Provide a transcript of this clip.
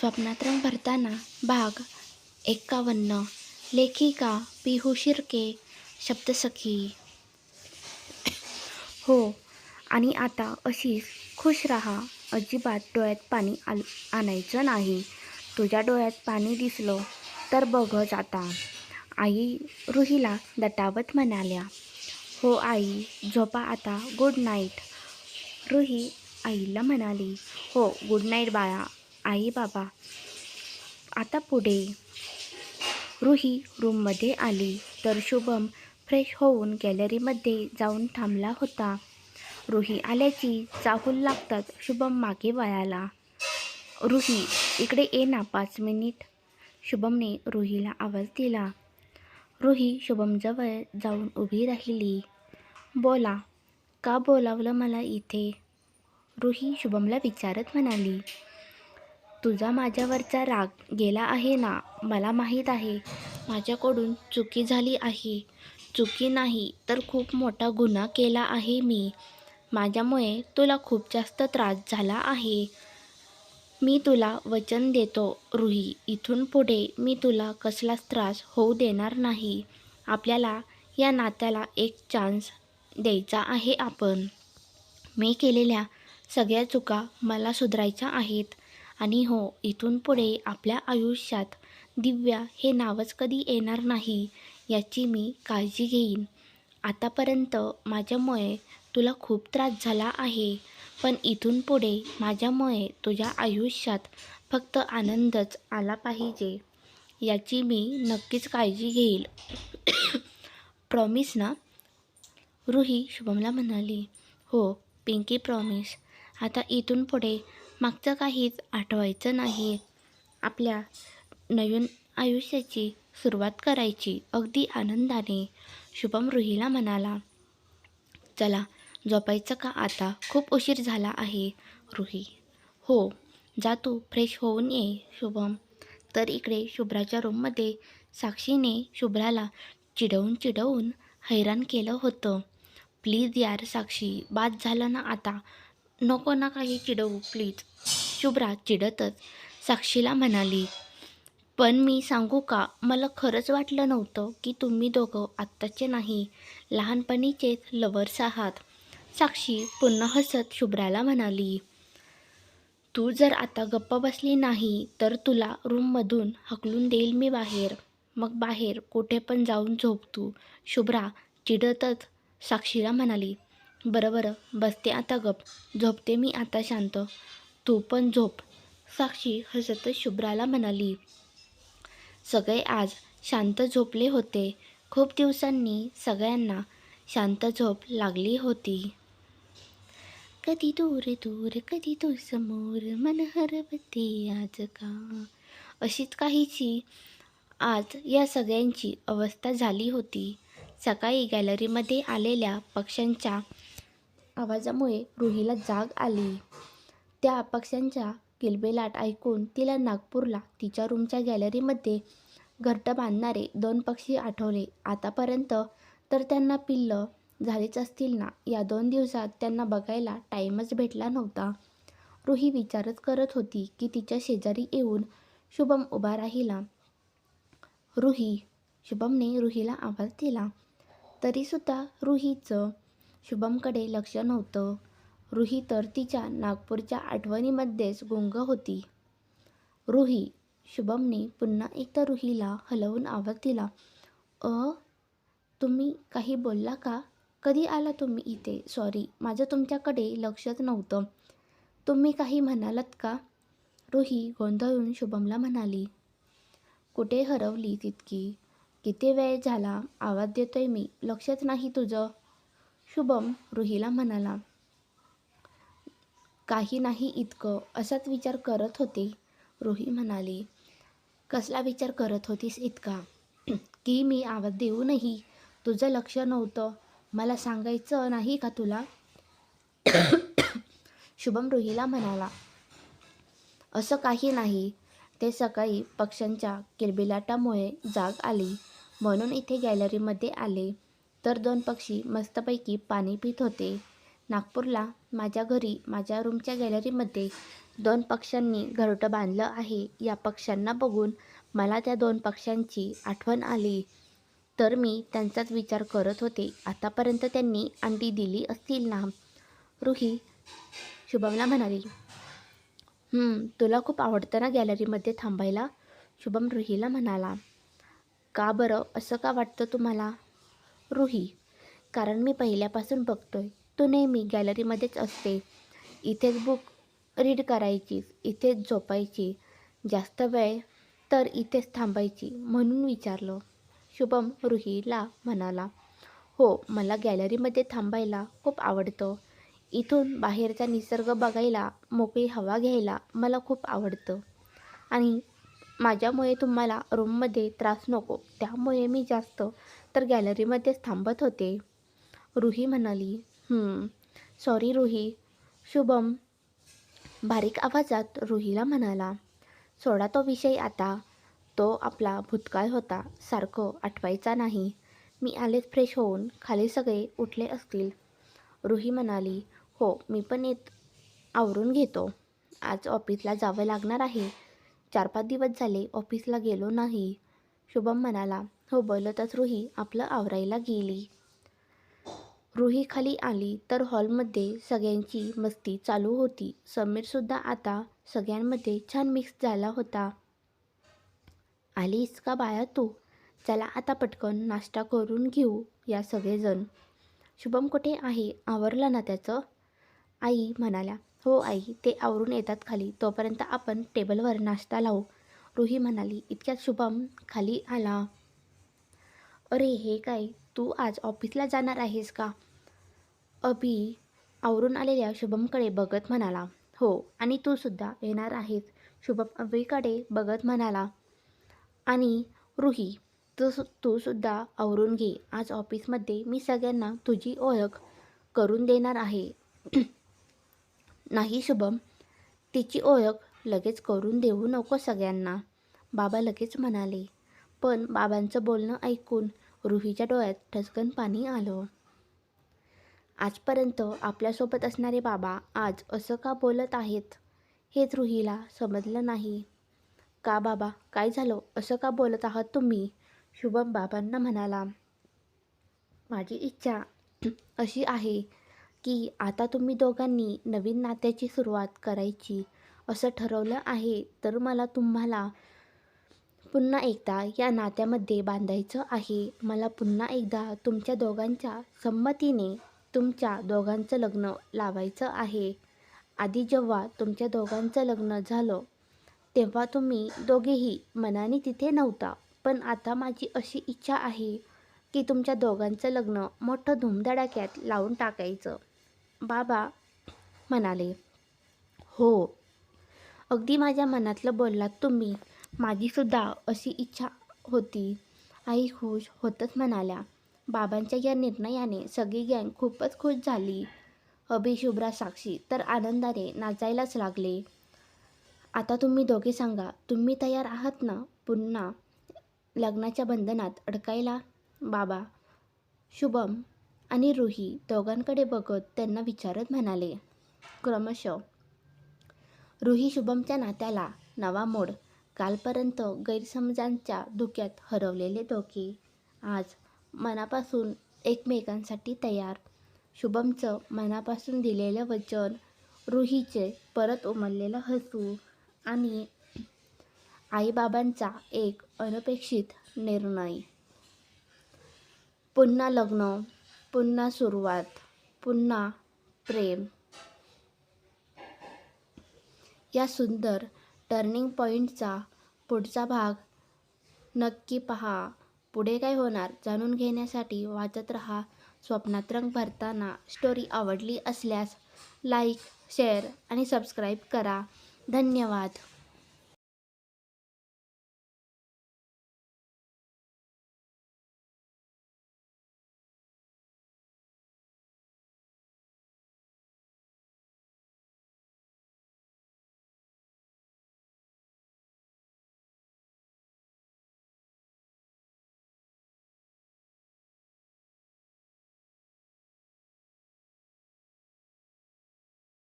स्वप्नात रंग भरताना भाग एक्कावन्न लेखिका पिहू शिर्के शब्दसखी. हो आणि आता अशीच खुश राहा. अजिबात डोळ्यात पाणी आल आणायचं नाही. तुझ्या डोळ्यात पाणी दिसलं तर बघच आता आई रुहीला दटावत म्हणाल्या. हो आई झोपा आता. Good night. रुही आईला म्हणाली. हो गुड नाईट बाळा. आई बाबा आता पुढे. रुही रूममध्ये आली. तर शुभम फ्रेश होऊन गॅलरीमध्ये जाऊन थांबला होता. रुही आल्याची चाहूल लागतात शुभम मागे वळाला. रुही इकडे ये ना पाच मिनिट. शुभमने रुहीला आवाज दिला. रुही शुभमजवळ जाऊन उभी राहिली. बोला का बोलावलं मला इथे? रुही शुभमला विचारत म्हणाली. तुझा माझ्यावरचा राग गेला आहे ना? मला माहीत आहे. माझ्याकडून चुकी झाली आहे. चुकी नाही तर खूप मोठा गुन्हा केला आहे मी. माझ्यामुळे तुला खूप जास्त त्रास झाला आहे. मी तुला वचन देतो रुही. इथून पुढे मी तुला कसलाच त्रास होऊ देणार नाही. आपल्याला या नात्याला एक चान्स द्यायचा आहे आपण. मी केलेल्या सगळ्या चुका मला सुधारायच्या आहेत. आणि हो इथून पुढे आपल्या आयुष्यात दिव्या हे नावच कधी येणार नाही याची मी काळजी घेईन. आतापर्यंत माझ्यामुळे तुला खूप त्रास झाला आहे पण इथून पुढे माझ्यामुळे तुझ्या आयुष्यात फक्त आनंदच आला पाहिजे याची मी नक्कीच काळजी घेईल. प्रॉमिस ना? रुही शुभमला म्हणाली. हो पिंकी प्रॉमिस. आता इथून पुढे मागचं काहीच आठवायचं नाही. आपल्या नवीन आयुष्याची सुरुवात करायची अगदी आनंदाने. शुभम रुहीला म्हणाला चला झोपायचं का आता? खूप उशीर झाला आहे. रुही. हो जा तू फ्रेश होऊन ये शुभम. तर इकडे शुभ्राच्या रूममध्ये साक्षीने शुभ्राला चिडवून चिडवून हैराण केलं होतं. प्लीज यार साक्षी बाद झालं ना आता. नको ना काही चिडवू प्लीज शुभ्रा चिडतच. साक्षीला म्हणाली पण मी सांगू का? मला खरंच वाटलं नव्हतं की तुम्ही दोघं आत्ताचे नाही लहानपणीचेच लवर्स आहात. साक्षी पुन्हा हसत शुभ्राला म्हणाली तू जर आता गप्प बसली नाही तर तुला रूममधून हकलून देईल मी बाहेर. मग बाहेर कुठे पण जाऊन झोप तू. शुभ्रा चिडतच साक्षीला म्हणाली बरं बरं. बसते आता गप. झोपते मी आता शांत. तू पण झोप. साक्षी हसत शुभ्राला म्हणाली. सगळे आज शांत झोपले होते. खूप दिवसांनी सगळ्यांना शांत झोप लागली होती. कधी दूर दूर कधी तू समोर. मन हरवते आज का? अशीच काहीची आज या सगळ्यांची अवस्था झाली होती. सकाळी गॅलरीमध्ये आलेल्या पक्ष्यांच्या आवाजामुळे रुहीला जाग आली. त्या पक्ष्यांच्या किलबिलाट ऐकून तिला नागपूरला तिच्या रूमच्या गॅलरीमध्ये घरटं बांधणारे दोन पक्षी आठवले. आतापर्यंत तर त्यांना पिल्लं झालीच असतील ना? या दोन दिवसात त्यांना बघायला टाईमच भेटला नव्हता. रुही विचारच करत होती की तिच्या शेजारी येऊन शुभम उभा राहिला. रुही शुभमने रुहीला आवाज दिला. तरीसुद्धा रुहीचं शुभमकडे लक्ष नव्हतं. रुही तर तिच्या नागपूरच्या आठवणीमध्येच गुंग होती. रुही शुभमने पुन्हा एकदा रुहीला हलवून आवाज दिला अ तुम्ही काही बोलला का? कधी आला तुम्ही इथे? सॉरी माझं तुमच्याकडे लक्षच नव्हतं. तुम्ही काही म्हणालात का? रुही गोंधळून शुभमला म्हणाली कुठे हरवली तितकी? किती वेळ झाला? आवाज देतोय मी. लक्षच नाही तुझं. शुभम रुहीला म्हणाला काही नाही इतकं. असाच विचार करत होते. रुही म्हणाली कसला विचार करत होतीस इतका? की मी आवाज देऊनही तुझं लक्ष नव्हतं. मला सांगायचं नाही का तुला? शुभम रुहीला म्हणाला असं काही नाही. ते सकाळी पक्ष्यांच्या किलबिलाटामुळे जाग आली. म्हणून इथे गॅलरीमध्ये आले. तर दोन पक्षी मस्तपैकी पाणी पित होते. नागपूरला माझ्या घरी माझ्या रूमच्या गॅलरीमध्ये दोन पक्ष्यांनी घरटं बांधलं आहे. या पक्ष्यांना बघून मला त्या दोन पक्ष्यांची आठवण आली. तर मी त्यांचाच विचार करत होते. आतापर्यंत त्यांनी अंडी दिली असतील ना? रुही शुभमला म्हणाली. तुला खूप आवडतं ना गॅलरीमध्ये थांबायला? शुभम रुहीला म्हणाला. का बरं? असं का वाटतं तुम्हाला? रुही. कारण मी पहिल्यापासून बघतोय तू नेहमी गॅलरीमध्येच असते. इथेच बुक रीड करायची इथेच झोपायची जास्त वेळ तर इथेच थांबायची म्हणून विचारलं. शुभम रुहीला म्हणाला हो मला गॅलरीमध्ये थांबायला खूप आवडतं. इथून बाहेरचा निसर्ग बघायला मोकळी हवा घ्यायला मला खूप आवडतं. आणि माझ्यामुळे तुम्हाला रूममध्ये त्रास नको त्यामुळे मी जास्त तर गॅलरीमध्येच थांबत होते. रुही म्हणाली सॉरी रुही. शुभम. बारीक आवाजात रुहीला म्हणाला सोडा तो विषय आता. तो आपला भूतकाळ होता. सारखं आठवायचा नाही. मी आलेच फ्रेश होऊन खाली सगळे उठले असतील. रुही म्हणाली हो मी पण येत आवरून घेतो. आज ऑफिसला जावं लागणार आहे. चार पाच दिवस झाले ऑफिसला गेलो नाही. शुभम म्हणाला हो बोलतच रुही आपलं आवरायला गेली. रुही खाली आली तर हॉलमध्ये सगळ्यांची मस्ती चालू होती. समीरसुद्धा आता सगळ्यांमध्ये छान मिक्स झाला होता. आलीस का बाया तू? चला आता पटकन नाश्ता करून घेऊ या सगळेजण. शुभम कुठे आहे? आवरलं ना त्याचं? आई म्हणाल्या. हो आई ते आवरून येतात खाली. तोपर्यंत आपण टेबलवर नाश्ता लावू. रुही म्हणाली. इतक्यात शुभम खाली आला. अरे हे काय? तू आज ऑफिसला जाणार आहेस का? अभि आवरून आलेल्या शुभमकडे बघत म्हणाला. हो आणि तू सुद्धा येणार आहेस. शुभम अभिकडे बघत म्हणाला. आणि रुही तू सु तू सुद्धा आवरून घे. आज ऑफिसमध्ये मी सगळ्यांना तुझी ओळख करून देणार आहे. नाही शुभम तिची ओळख लगेच करून देऊ नको सगळ्यांना. बाबा लगेच म्हणाले. पण बाबांचं बोलणं ऐकून रुहीच्या डोळ्यात ठसकन पाणी आलं. आजपर्यंत आपल्यासोबत असणारे बाबा आज असं का बोलत आहेत हेच रुहीला समजलं नाही. का बाबा काय झालं? असं का बोलत आहात तुम्ही? शुभम बाबांना म्हणाला. माझी इच्छा अशी आहे की आता तुम्ही दोघांनी नवीन नात्याची सुरुवात करायची. असं ठरवलं आहे तर मला तुम्हाला पुन्हा एकदा या नात्यामध्ये बांधायचं आहे. मला पुन्हा एकदा तुमच्या दोघांच्या संमतीने तुमच्या दोघांचं लग्न लावायचं आहे. आधी जेव्हा तुमच्या दोघांचं लग्न झालं तेव्हा तुम्ही दोघेही मनाने तिथे नव्हता. पण आता माझी अशी इच्छा आहे की तुमच्या दोघांचं लग्न मोठं धुमधडाक्यात लावून टाकायचं. बाबा म्हणाले हो. अगदी माझ्या मनातलं बोललात तुम्ही माझीसुद्धा अशी इच्छा होती. आई खुश होतच म्हणाल्या बाबांच्या या निर्णयाने सगळी गँग खूपच खुश झाली. अभि शुभ्रा साक्षी तर आनंदाने नाचायलाच लागले. आता तुम्ही दोघे सांगा तुम्ही तयार आहात ना पुन्हा लग्नाच्या बंधनात अडकायला बाबा शुभम आणि रुही दोघांकडे बघत त्यांना विचारत म्हणाले क्रमशः. रुही शुभमच्या नात्याला नवा मोड कालपर्यंत गैरसमजांच्या धुक्यात हरवलेले दोघे आज मनापासून एकमेकांसाठी तयार. शुभमचं मनापासून दिलेलं वचन रुहीचे परत उमललेलं हसू आणि आईबाबांचा एक अनपेक्षित निर्णय. पुन्हा लग्न पुन्हा सुरुवात पुन्हा प्रेम. या सुंदर टर्निंग पॉईंटचा पुढचा भाग नक्की पहा. पुढे काय होणार? जाणून घेण्यासाठी वाचत रहा. स्वप्नात रंग भरताना स्टोरी आवडली असल्यास लाईक शेअर आणि सबस्क्राईब करा. धन्यवाद.